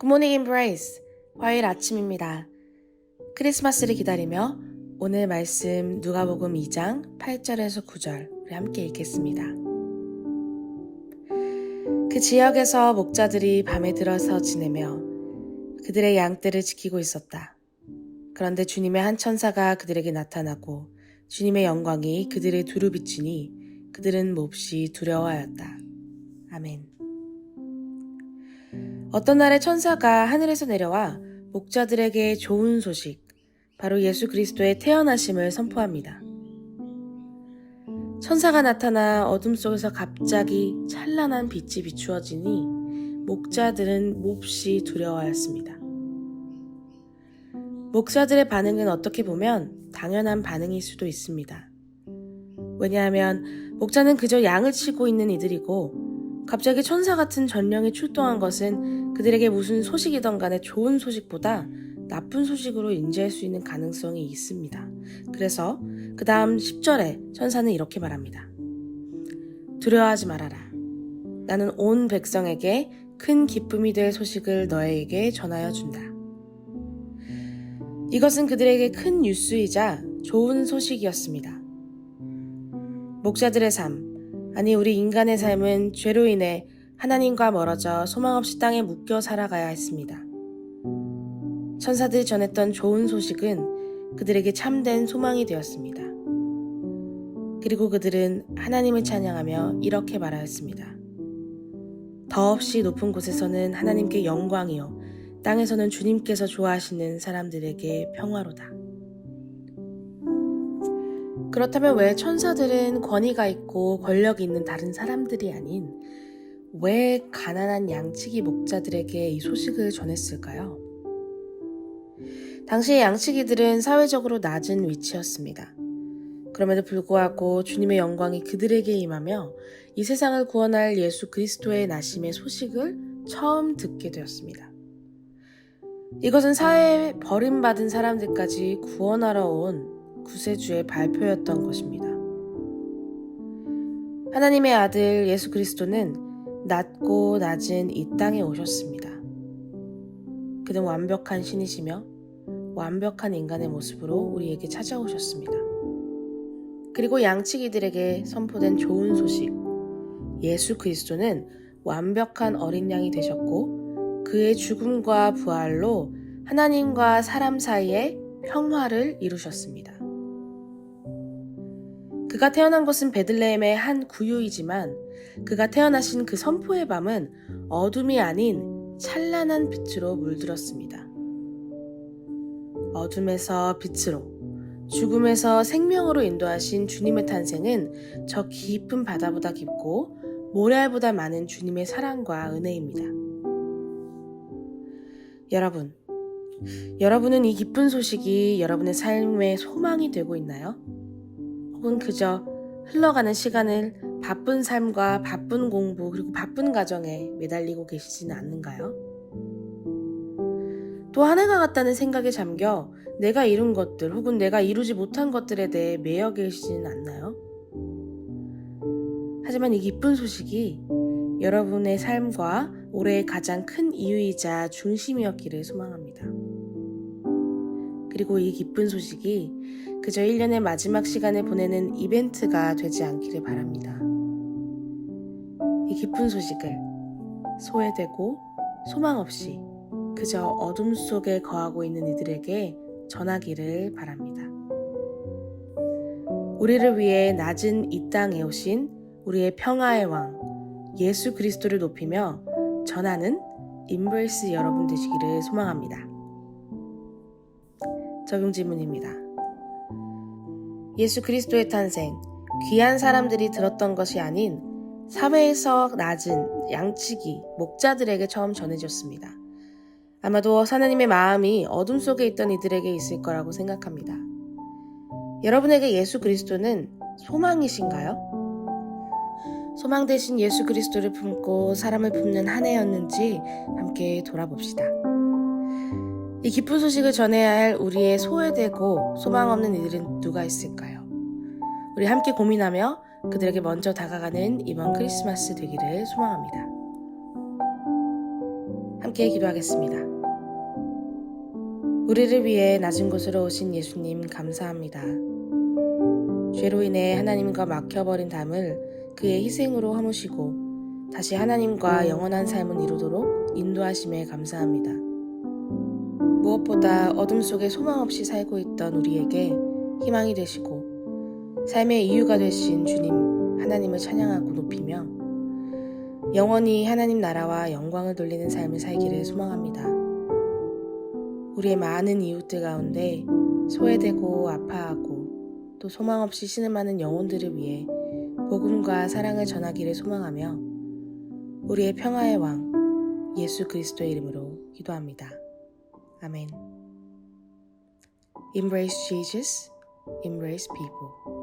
굿모닝 인브레이스 화요일 아침입니다. 크리스마스를 기다리며 오늘 말씀 누가복음 2장 8절에서 9절 우리 함께 읽겠습니다. 그 지역에서 목자들이 밤에 들어서 지내며 그들의 양떼를 지키고 있었다. 그런데 주님의 한 천사가 그들에게 나타나고 주님의 영광이 그들의 두루 비추니 그들은 몹시 두려워하였다. 아멘. 어떤 날에 천사가 하늘에서 내려와 목자들에게 좋은 소식, 바로 예수 그리스도의 태어나심을 선포합니다. 천사가 나타나 어둠 속에서 갑자기 찬란한 빛이 비추어지니 목자들은 몹시 두려워하였습니다. 목자들의 반응은 어떻게 보면 당연한 반응일 수도 있습니다. 왜냐하면 목자는 그저 양을 치고 있는 이들이고 갑자기 천사 같은 전령이 출동한 것은 그들에게 무슨 소식이던 간에 좋은 소식보다 나쁜 소식으로 인지할 수 있는 가능성이 있습니다. 그래서 그 다음 10절에 천사는 이렇게 말합니다. 두려워하지 말아라. 나는 온 백성에게 큰 기쁨이 될 소식을 너에게 전하여 준다. 이것은 그들에게 큰 뉴스이자 좋은 소식이었습니다. 목자들의 삶, 아니 우리 인간의 삶은 죄로 인해 하나님과 멀어져 소망 없이 땅에 묶여 살아가야 했습니다. 천사들이 전했던 좋은 소식은 그들에게 참된 소망이 되었습니다. 그리고 그들은 하나님을 찬양하며 이렇게 말하였습니다. 더없이 높은 곳에서는 하나님께 영광이요. 땅에서는 주님께서 좋아하시는 사람들에게 평화로다. 그렇다면 왜 천사들은 권위가 있고 권력이 있는 다른 사람들이 아닌 왜 가난한 양치기 목자들에게 이 소식을 전했을까요? 당시의 양치기들은 사회적으로 낮은 위치였습니다. 그럼에도 불구하고 주님의 영광이 그들에게 임하며 이 세상을 구원할 예수 그리스도의 나심의 소식을 처음 듣게 되었습니다. 이것은 사회에 버림받은 사람들까지 구원하러 온 구세주의 발표였던 것입니다. 하나님의 아들 예수 그리스도는 낮고 낮은 이 땅에 오셨습니다. 그는 완벽한 신이시며 완벽한 인간의 모습으로 우리에게 찾아오셨습니다. 그리고 양치기들에게 선포된 좋은 소식. 예수 그리스도는 완벽한 어린 양이 되셨고 그의 죽음과 부활로 하나님과 사람 사이에 평화를 이루셨습니다. 그가 태어난 곳은 베들레헴의 한 구유이지만 그가 태어나신 그 선포의 밤은 어둠이 아닌 찬란한 빛으로 물들었습니다. 어둠에서 빛으로, 죽음에서 생명으로 인도하신 주님의 탄생은 저 깊은 바다보다 깊고 모래알보다 많은 주님의 사랑과 은혜입니다. 여러분, 여러분은 이 기쁜 소식이 여러분의 삶의 소망이 되고 있나요? 혹은 그저 흘러가는 시간을 바쁜 삶과 바쁜 공부 그리고 바쁜 가정에 매달리고 계시지는 않는가요? 또 한 해가 갔다는 생각에 잠겨 내가 이룬 것들 혹은 내가 이루지 못한 것들에 대해 매여 계시지는 않나요? 하지만 이 기쁜 소식이 여러분의 삶과 올해의 가장 큰 이유이자 중심이었기를 소망합니다. 그리고 이 기쁜 소식이 그저 1년의 마지막 시간을 보내는 이벤트가 되지 않기를 바랍니다. 이 기쁜 소식을 소외되고 소망 없이 그저 어둠 속에 거하고 있는 이들에게 전하기를 바랍니다. 우리를 위해 낮은 이 땅에 오신 우리의 평화의 왕 예수 그리스도를 높이며 전하는 인버스 여러분 되시기를 소망합니다. 적용 질문입니다. 예수 그리스도의 탄생, 귀한 사람들이 들었던 것이 아닌 사회에서 낮은 양치기, 목자들에게 처음 전해졌습니다. 아마도 하나님의 마음이 어둠 속에 있던 이들에게 있을 거라고 생각합니다. 여러분에게 예수 그리스도는 소망이신가요? 소망 대신 예수 그리스도를 품고 사람을 품는 한 해였는지 함께 돌아봅시다. 이 기쁜 소식을 전해야 할 우리의 소외되고 소망 없는 이들은 누가 있을까요? 우리 함께 고민하며 그들에게 먼저 다가가는 이번 크리스마스 되기를 소망합니다. 함께 기도하겠습니다. 우리를 위해 낮은 곳으로 오신 예수님 감사합니다. 죄로 인해 하나님과 막혀버린 담을 그의 희생으로 허무시고 다시 하나님과 영원한 삶을 이루도록 인도하심에 감사합니다. 무엇보다 어둠 속에 소망 없이 살고 있던 우리에게 희망이 되시고 삶의 이유가 되신 주님 하나님을 찬양하고 높이며 영원히 하나님 나라와 영광을 돌리는 삶을 살기를 소망합니다. 우리의 많은 이웃들 가운데 소외되고 아파하고 또 소망 없이 신음하는 영혼들을 위해 복음과 사랑을 전하기를 소망하며 우리의 평화의 왕 예수 그리스도의 이름으로 기도합니다. 아멘. Embrace Jesus, embrace people.